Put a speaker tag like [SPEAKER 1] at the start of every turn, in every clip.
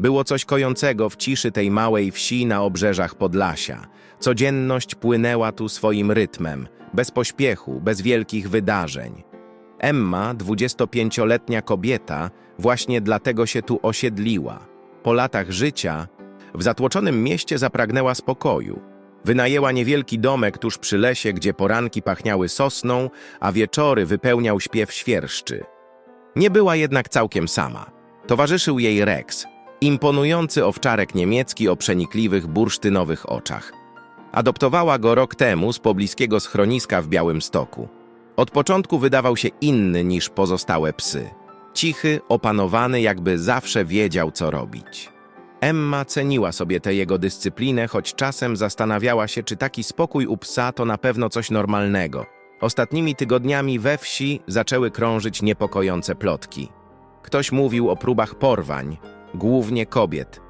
[SPEAKER 1] Było coś kojącego w ciszy tej małej wsi na obrzeżach Podlasia. Codzienność płynęła tu swoim rytmem, bez pośpiechu, bez wielkich wydarzeń. Emma, 25-letnia kobieta, właśnie dlatego się tu osiedliła. Po latach życia w zatłoczonym mieście zapragnęła spokoju. Wynajęła niewielki domek tuż przy lesie, gdzie poranki pachniały sosną, a wieczory wypełniał śpiew świerszczy. Nie była jednak całkiem sama. Towarzyszył jej Rex, imponujący owczarek niemiecki o przenikliwych, bursztynowych oczach. Adoptowała go rok temu z pobliskiego schroniska w Białymstoku. Od początku wydawał się inny niż pozostałe psy. Cichy, opanowany, jakby zawsze wiedział, co robić. Emma ceniła sobie tę jego dyscyplinę, choć czasem zastanawiała się, czy taki spokój u psa to na pewno coś normalnego. Ostatnimi tygodniami we wsi zaczęły krążyć niepokojące plotki. Ktoś mówił o próbach porwań, głównie kobiet,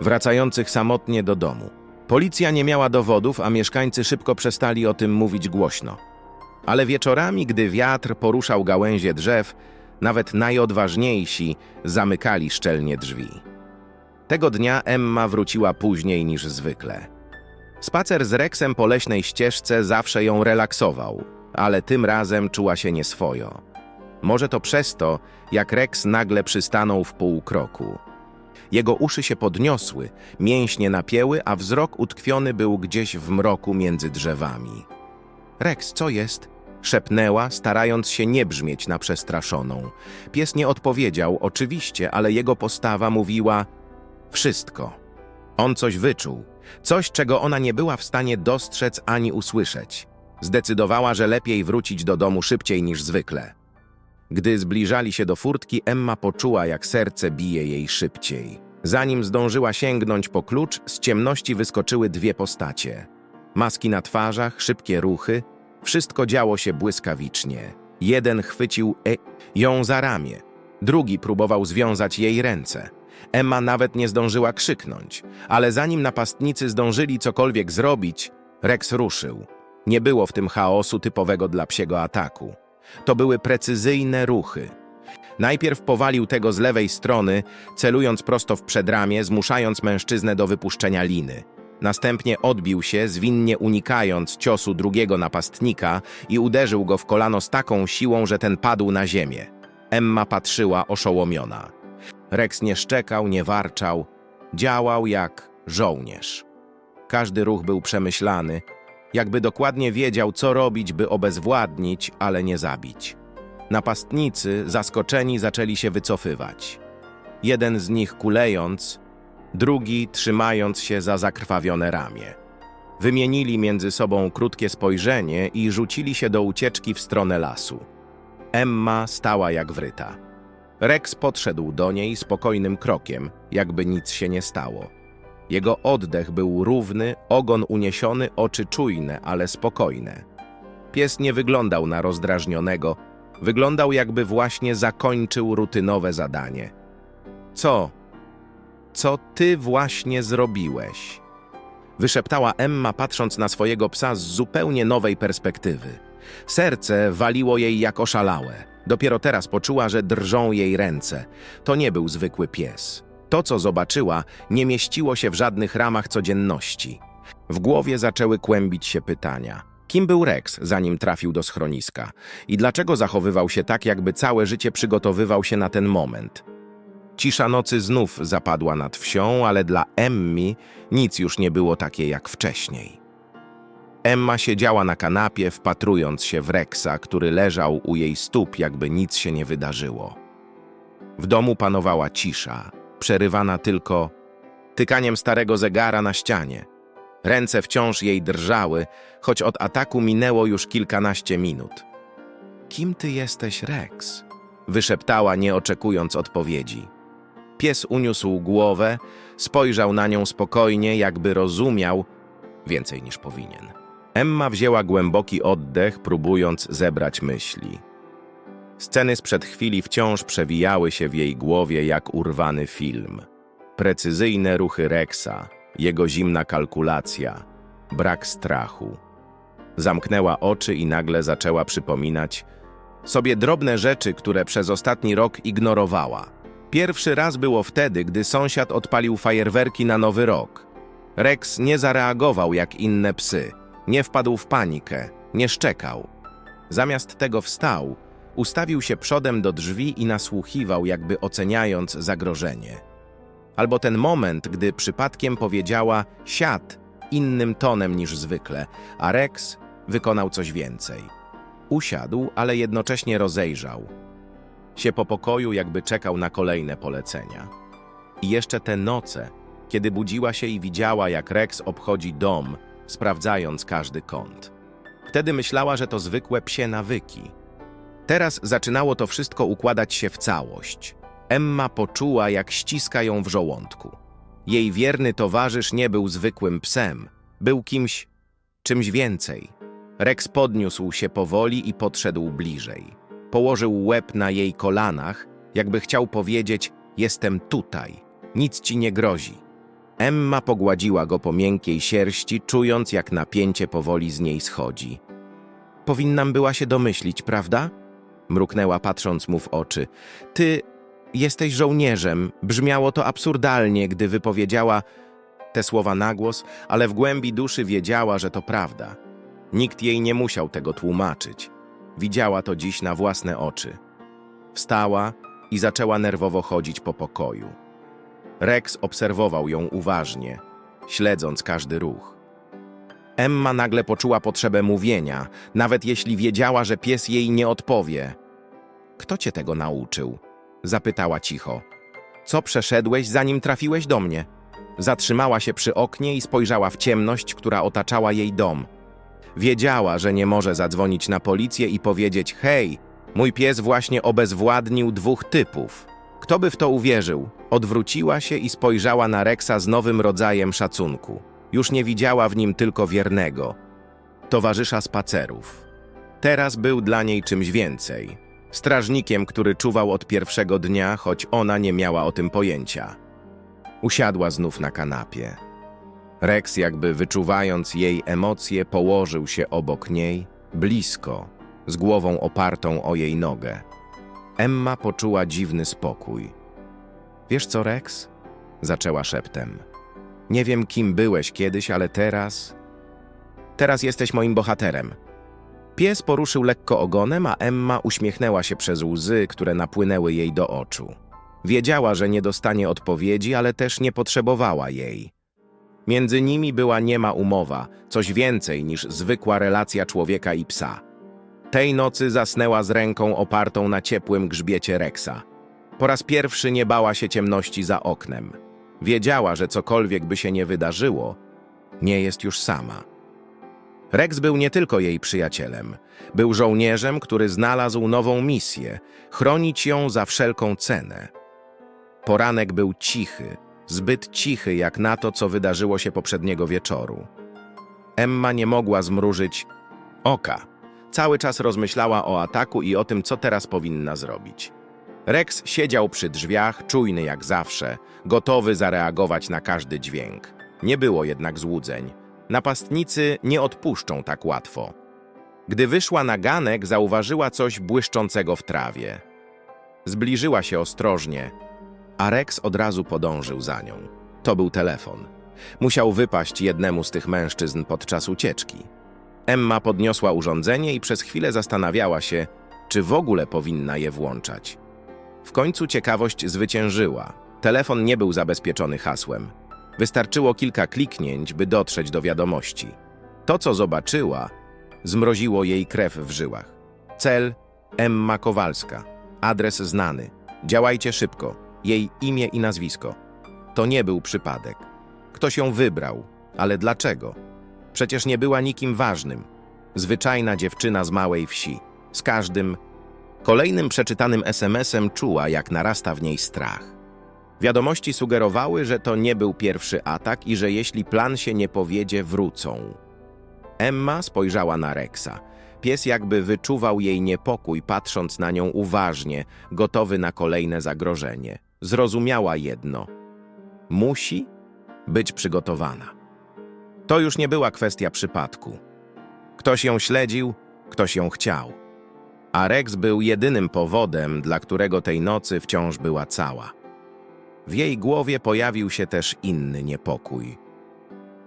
[SPEAKER 1] wracających samotnie do domu. Policja nie miała dowodów, a mieszkańcy szybko przestali o tym mówić głośno. Ale wieczorami, gdy wiatr poruszał gałęzie drzew, nawet najodważniejsi zamykali szczelnie drzwi. Tego dnia Emma wróciła później niż zwykle. Spacer z Rexem po leśnej ścieżce zawsze ją relaksował, ale tym razem czuła się nieswojo. Może to przez to, jak Rex nagle przystanął w pół kroku. Jego uszy się podniosły, mięśnie napięły, a wzrok utkwiony był gdzieś w mroku między drzewami. Rex, co jest? Szepnęła, starając się nie brzmieć na przestraszoną. Pies nie odpowiedział, oczywiście, ale jego postawa mówiła wszystko. On coś wyczuł, coś, czego ona nie była w stanie dostrzec ani usłyszeć. Zdecydowała, że lepiej wrócić do domu szybciej niż zwykle. Gdy zbliżali się do furtki, Emma poczuła, jak serce bije jej szybciej. Zanim zdążyła sięgnąć po klucz, z ciemności wyskoczyły dwie postacie. Maski na twarzach, szybkie ruchy, wszystko działo się błyskawicznie. Jeden chwycił e ją za ramię, drugi próbował związać jej ręce. Emma nawet nie zdążyła krzyknąć, ale zanim napastnicy zdążyli cokolwiek zrobić, Rex ruszył. Nie było w tym chaosu typowego dla psiego ataku. To były precyzyjne ruchy. Najpierw powalił tego z lewej strony, celując prosto w przedramię, zmuszając mężczyznę do wypuszczenia liny. Następnie odbił się, zwinnie unikając ciosu drugiego napastnika i uderzył go w kolano z taką siłą, że ten padł na ziemię. Emma patrzyła oszołomiona. Rex nie szczekał, nie warczał, działał jak żołnierz. Każdy ruch był przemyślany, jakby dokładnie wiedział, co robić, by obezwładnić, ale nie zabić. Napastnicy, zaskoczeni, zaczęli się wycofywać. Jeden z nich kulejąc, drugi trzymając się za zakrwawione ramię. Wymienili między sobą krótkie spojrzenie i rzucili się do ucieczki w stronę lasu. Emma stała jak wryta. Rex podszedł do niej spokojnym krokiem, jakby nic się nie stało. Jego oddech był równy, ogon uniesiony, oczy czujne, ale spokojne. Pies nie wyglądał na rozdrażnionego, wyglądał jakby właśnie zakończył rutynowe zadanie. Co? Co ty właśnie zrobiłeś? Wyszeptała Emma, patrząc na swojego psa z zupełnie nowej perspektywy. Serce waliło jej jak oszalałe. Dopiero teraz poczuła, że drżą jej ręce. To nie był zwykły pies. To, co zobaczyła, nie mieściło się w żadnych ramach codzienności. W głowie zaczęły kłębić się pytania. Kim był Rex, zanim trafił do schroniska? I dlaczego zachowywał się tak, jakby całe życie przygotowywał się na ten moment? Cisza nocy znów zapadła nad wsią, ale dla Emmy nic już nie było takie jak wcześniej. Emma siedziała na kanapie, wpatrując się w Rexa, który leżał u jej stóp, jakby nic się nie wydarzyło. W domu panowała cisza, przerywana tylko tykaniem starego zegara na ścianie. Ręce wciąż jej drżały, choć od ataku minęło już kilkanaście minut. Kim ty jesteś, Rex? Wyszeptała, nie oczekując odpowiedzi. Pies uniósł głowę, spojrzał na nią spokojnie, jakby rozumiał więcej niż powinien. Emma wzięła głęboki oddech, próbując zebrać myśli. Sceny sprzed chwili wciąż przewijały się w jej głowie jak urwany film. Precyzyjne ruchy Rexa, jego zimna kalkulacja, brak strachu. Zamknęła oczy i nagle zaczęła przypominać sobie drobne rzeczy, które przez ostatni rok ignorowała. Pierwszy raz było wtedy, gdy sąsiad odpalił fajerwerki na Nowy Rok. Rex nie zareagował jak inne psy, nie wpadł w panikę, nie szczekał. Zamiast tego wstał, ustawił się przodem do drzwi i nasłuchiwał, jakby oceniając zagrożenie. Albo ten moment, gdy przypadkiem powiedziała siad innym tonem niż zwykle, a Rex wykonał coś więcej. Usiadł, ale jednocześnie rozejrzał. Się po pokoju, jakby czekał na kolejne polecenia. I jeszcze te noce, kiedy budziła się i widziała, jak Rex obchodzi dom, sprawdzając każdy kąt. Wtedy myślała, że to zwykłe psie nawyki. Teraz zaczynało to wszystko układać się w całość. Emma poczuła, jak ściska ją w żołądku. Jej wierny towarzysz nie był zwykłym psem, był kimś, czymś więcej. Rex podniósł się powoli i podszedł bliżej. Położył łeb na jej kolanach, jakby chciał powiedzieć: Jestem tutaj, nic ci nie grozi. Emma pogładziła go po miękkiej sierści, czując, jak napięcie powoli z niej schodzi. Powinnam była się domyślić, prawda? Mruknęła, patrząc mu w oczy. Ty jesteś żołnierzem. Brzmiało to absurdalnie, gdy wypowiedziała te słowa na głos, ale w głębi duszy wiedziała, że to prawda. Nikt jej nie musiał tego tłumaczyć. Widziała to dziś na własne oczy. Wstała i zaczęła nerwowo chodzić po pokoju. Rex obserwował ją uważnie, śledząc każdy ruch. Emma nagle poczuła potrzebę mówienia, nawet jeśli wiedziała, że pies jej nie odpowie. Kto cię tego nauczył? Zapytała cicho. Co przeszedłeś, zanim trafiłeś do mnie? Zatrzymała się przy oknie i spojrzała w ciemność, która otaczała jej dom. Wiedziała, że nie może zadzwonić na policję i powiedzieć: Hej, mój pies właśnie obezwładnił dwóch typów. Kto by w to uwierzył? Odwróciła się i spojrzała na Rexa z nowym rodzajem szacunku. Już nie widziała w nim tylko wiernego, towarzysza spacerów. Teraz był dla niej czymś więcej. Strażnikiem, który czuwał od pierwszego dnia, choć ona nie miała o tym pojęcia. Usiadła znów na kanapie. Rex, jakby wyczuwając jej emocje, położył się obok niej, blisko, z głową opartą o jej nogę. Emma poczuła dziwny spokój. Wiesz co, Rex? Zaczęła szeptem. Nie wiem, kim byłeś kiedyś, ale teraz. Teraz jesteś moim bohaterem. Pies poruszył lekko ogonem, a Emma uśmiechnęła się przez łzy, które napłynęły jej do oczu. Wiedziała, że nie dostanie odpowiedzi, ale też nie potrzebowała jej. Między nimi była niema umowa, coś więcej niż zwykła relacja człowieka i psa. Tej nocy zasnęła z ręką opartą na ciepłym grzbiecie Rexa. Po raz pierwszy nie bała się ciemności za oknem. Wiedziała, że cokolwiek by się nie wydarzyło, nie jest już sama. Rex był nie tylko jej przyjacielem. Był żołnierzem, który znalazł nową misję chronić ją za wszelką cenę. Poranek był cichy, zbyt cichy jak na to, co wydarzyło się poprzedniego wieczoru. Emma nie mogła zmrużyć oka. Cały czas rozmyślała o ataku i o tym, co teraz powinna zrobić. Rex siedział przy drzwiach, czujny jak zawsze, gotowy zareagować na każdy dźwięk. Nie było jednak złudzeń. Napastnicy nie odpuszczą tak łatwo. Gdy wyszła na ganek, zauważyła coś błyszczącego w trawie. Zbliżyła się ostrożnie, a Rex od razu podążył za nią. To był telefon. Musiał wypaść jednemu z tych mężczyzn podczas ucieczki. Emma podniosła urządzenie i przez chwilę zastanawiała się, czy w ogóle powinna je włączać. W końcu ciekawość zwyciężyła. Telefon nie był zabezpieczony hasłem. Wystarczyło kilka kliknięć, by dotrzeć do wiadomości. To, co zobaczyła, zmroziło jej krew w żyłach. Cel Emma Kowalska. Adres znany. Działajcie szybko. Jej imię i nazwisko. To nie był przypadek. Ktoś ją wybrał, ale dlaczego? Przecież nie była nikim ważnym. Zwyczajna dziewczyna z małej wsi. Z każdym, kolejnym przeczytanym SMS-em czuła, jak narasta w niej strach. Wiadomości sugerowały, że to nie był pierwszy atak i że jeśli plan się nie powiedzie, wrócą. Emma spojrzała na Rexa. Pies jakby wyczuwał jej niepokój, patrząc na nią uważnie, gotowy na kolejne zagrożenie. Zrozumiała jedno. Musi być przygotowana. To już nie była kwestia przypadku. Ktoś ją śledził, ktoś ją chciał. A Rex był jedynym powodem, dla którego tej nocy wciąż była cała. W jej głowie pojawił się też inny niepokój.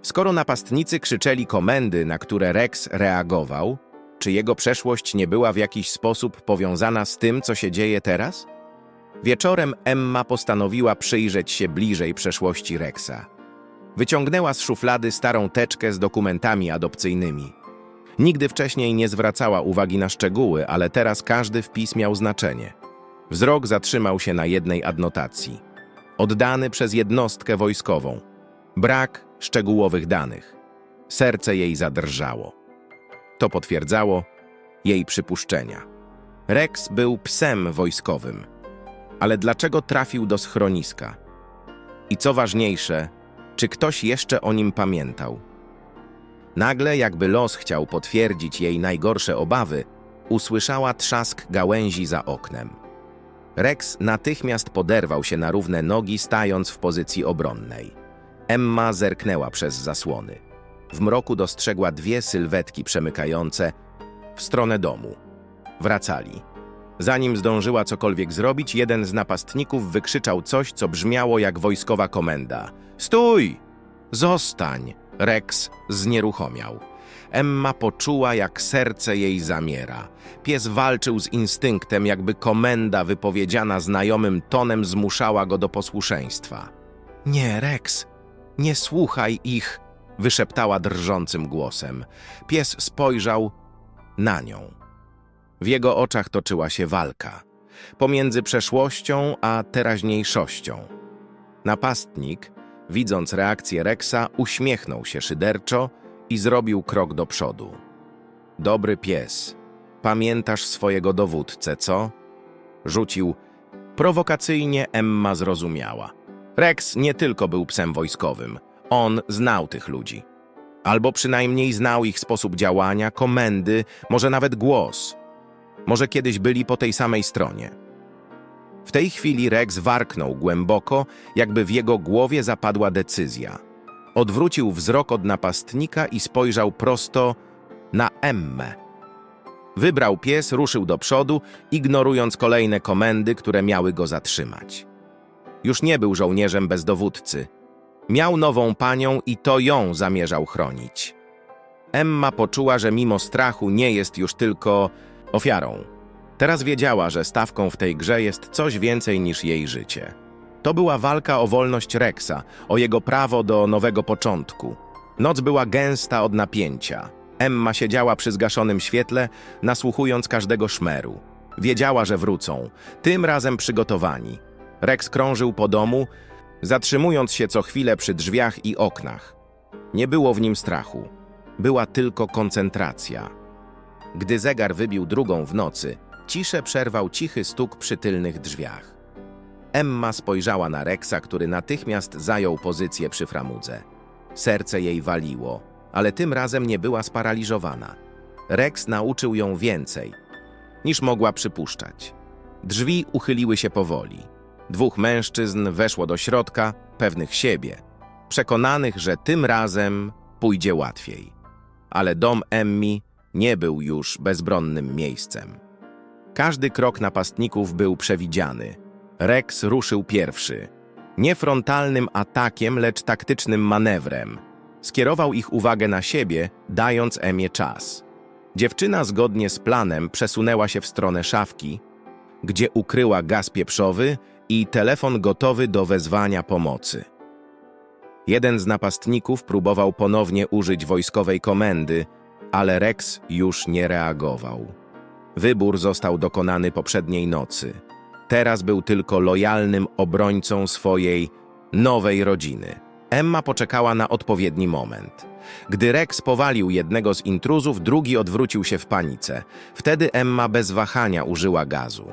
[SPEAKER 1] Skoro napastnicy krzyczeli komendy, na które Rex reagował, czy jego przeszłość nie była w jakiś sposób powiązana z tym, co się dzieje teraz? Wieczorem Emma postanowiła przyjrzeć się bliżej przeszłości Rexa. Wyciągnęła z szuflady starą teczkę z dokumentami adopcyjnymi. Nigdy wcześniej nie zwracała uwagi na szczegóły, ale teraz każdy wpis miał znaczenie. Wzrok zatrzymał się na jednej adnotacji. Oddany przez jednostkę wojskową. Brak szczegółowych danych. Serce jej zadrżało. To potwierdzało jej przypuszczenia. Rex był psem wojskowym. Ale dlaczego trafił do schroniska? I co ważniejsze, czy ktoś jeszcze o nim pamiętał? Nagle, jakby los chciał potwierdzić jej najgorsze obawy, usłyszała trzask gałęzi za oknem. Rex natychmiast poderwał się na równe nogi, stając w pozycji obronnej. Emma zerknęła przez zasłony. W mroku dostrzegła dwie sylwetki przemykające w stronę domu. Wracali. Zanim zdążyła cokolwiek zrobić, jeden z napastników wykrzyczał coś, co brzmiało jak wojskowa komenda. Stój! Zostań! Rex znieruchomiał. Emma poczuła, jak serce jej zamiera. Pies walczył z instynktem, jakby komenda wypowiedziana znajomym tonem zmuszała go do posłuszeństwa. Nie, Rex, nie słuchaj ich, wyszeptała drżącym głosem. Pies spojrzał na nią. W jego oczach toczyła się walka pomiędzy przeszłością a teraźniejszością. Napastnik, widząc reakcję Rexa, uśmiechnął się szyderczo i zrobił krok do przodu. Dobry pies, pamiętasz swojego dowódcę, co? Rzucił. Prowokacyjnie Emma zrozumiała. Rex nie tylko był psem wojskowym, on znał tych ludzi. Albo przynajmniej znał ich sposób działania, komendy, może nawet głos. Może kiedyś byli po tej samej stronie. W tej chwili Rex warknął głęboko, jakby w jego głowie zapadła decyzja. Odwrócił wzrok od napastnika i spojrzał prosto na Emmę. Wybrał pies, ruszył do przodu, ignorując kolejne komendy, które miały go zatrzymać. Już nie był żołnierzem bez dowódcy. Miał nową panią i to ją zamierzał chronić. Emma poczuła, że mimo strachu nie jest już tylko ofiarą. Teraz wiedziała, że stawką w tej grze jest coś więcej niż jej życie. To była walka o wolność Rexa, o jego prawo do nowego początku. Noc była gęsta od napięcia. Emma siedziała przy zgaszonym świetle, nasłuchując każdego szmeru. Wiedziała, że wrócą, tym razem przygotowani. Rex krążył po domu, zatrzymując się co chwilę przy drzwiach i oknach. Nie było w nim strachu. Była tylko koncentracja. Gdy zegar wybił drugą w nocy, ciszę przerwał cichy stuk przy tylnych drzwiach. Emma spojrzała na Rexa, który natychmiast zajął pozycję przy framudze. Serce jej waliło, ale tym razem nie była sparaliżowana. Rex nauczył ją więcej, niż mogła przypuszczać. Drzwi uchyliły się powoli. Dwóch mężczyzn weszło do środka, pewnych siebie, przekonanych, że tym razem pójdzie łatwiej. Ale dom Emmy nie był już bezbronnym miejscem. Każdy krok napastników był przewidziany. Rex ruszył pierwszy. Nie frontalnym atakiem, lecz taktycznym manewrem. Skierował ich uwagę na siebie, dając Emie czas. Dziewczyna zgodnie z planem przesunęła się w stronę szafki, gdzie ukryła gaz pieprzowy i telefon gotowy do wezwania pomocy. Jeden z napastników próbował ponownie użyć wojskowej komendy, ale Rex już nie reagował. Wybór został dokonany poprzedniej nocy. Teraz był tylko lojalnym obrońcą swojej nowej rodziny. Emma poczekała na odpowiedni moment. Gdy Rex powalił jednego z intruzów, drugi odwrócił się w panice. Wtedy Emma bez wahania użyła gazu.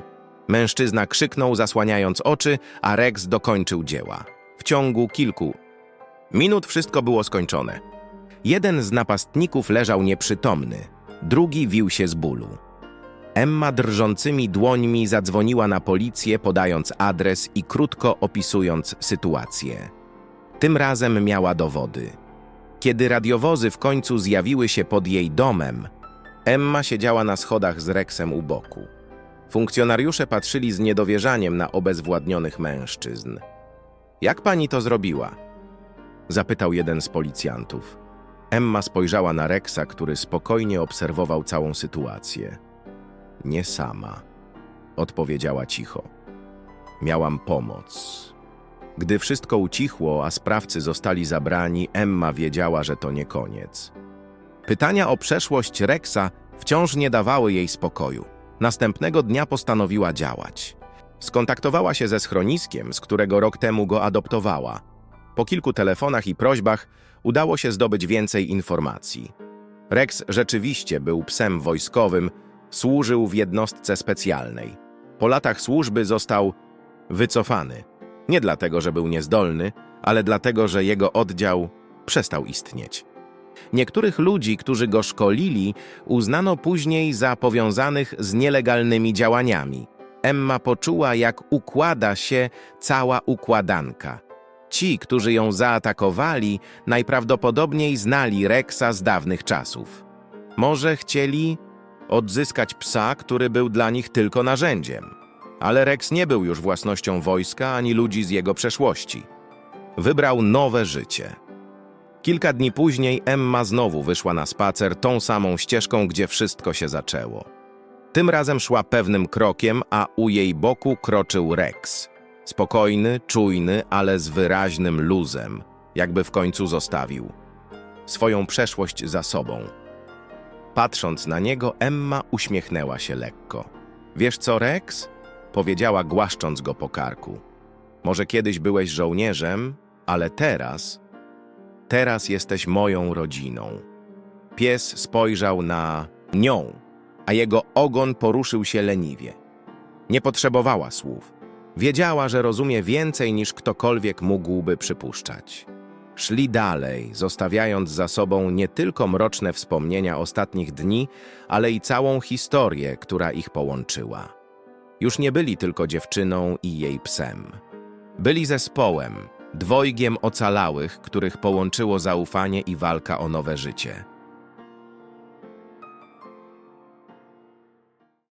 [SPEAKER 1] Mężczyzna krzyknął, zasłaniając oczy, a Rex dokończył dzieła. W ciągu kilku minut wszystko było skończone. Jeden z napastników leżał nieprzytomny, drugi wił się z bólu. Emma drżącymi dłońmi zadzwoniła na policję, podając adres i krótko opisując sytuację. Tym razem miała dowody. Kiedy radiowozy w końcu zjawiły się pod jej domem, Emma siedziała na schodach z Rexem u boku. Funkcjonariusze patrzyli z niedowierzaniem na obezwładnionych mężczyzn. Jak pani to zrobiła? Zapytał jeden z policjantów. Emma spojrzała na Rexa, który spokojnie obserwował całą sytuację. Nie sama, odpowiedziała cicho. Miałam pomoc. Gdy wszystko ucichło, a sprawcy zostali zabrani, Emma wiedziała, że to nie koniec. Pytania o przeszłość Rexa wciąż nie dawały jej spokoju. Następnego dnia postanowiła działać. Skontaktowała się ze schroniskiem, z którego rok temu go adoptowała. Po kilku telefonach i prośbach udało się zdobyć więcej informacji. Rex rzeczywiście był psem wojskowym, służył w jednostce specjalnej. Po latach służby został wycofany. Nie dlatego, że był niezdolny, ale dlatego, że jego oddział przestał istnieć. Niektórych ludzi, którzy go szkolili, uznano później za powiązanych z nielegalnymi działaniami. Emma poczuła, jak układa się cała układanka. Ci, którzy ją zaatakowali, najprawdopodobniej znali Rexa z dawnych czasów. Może chcieli odzyskać psa, który był dla nich tylko narzędziem. Ale Rex nie był już własnością wojska ani ludzi z jego przeszłości. Wybrał nowe życie. Kilka dni później Emma znowu wyszła na spacer tą samą ścieżką, gdzie wszystko się zaczęło. Tym razem szła pewnym krokiem, a u jej boku kroczył Rex. Spokojny, czujny, ale z wyraźnym luzem, jakby w końcu zostawił swoją przeszłość za sobą. Patrząc na niego, Emma uśmiechnęła się lekko. Wiesz co, Rex? Powiedziała, głaszcząc go po karku. Może kiedyś byłeś żołnierzem, ale teraz, teraz jesteś moją rodziną. Pies spojrzał na nią, a jego ogon poruszył się leniwie. Nie potrzebowała słów. Wiedziała, że rozumie więcej niż ktokolwiek mógłby przypuszczać. Szli dalej, zostawiając za sobą nie tylko mroczne wspomnienia ostatnich dni, ale i całą historię, która ich połączyła. Już nie byli tylko dziewczyną i jej psem. Byli zespołem, dwojgiem ocalałych, których połączyło zaufanie i walka o nowe życie.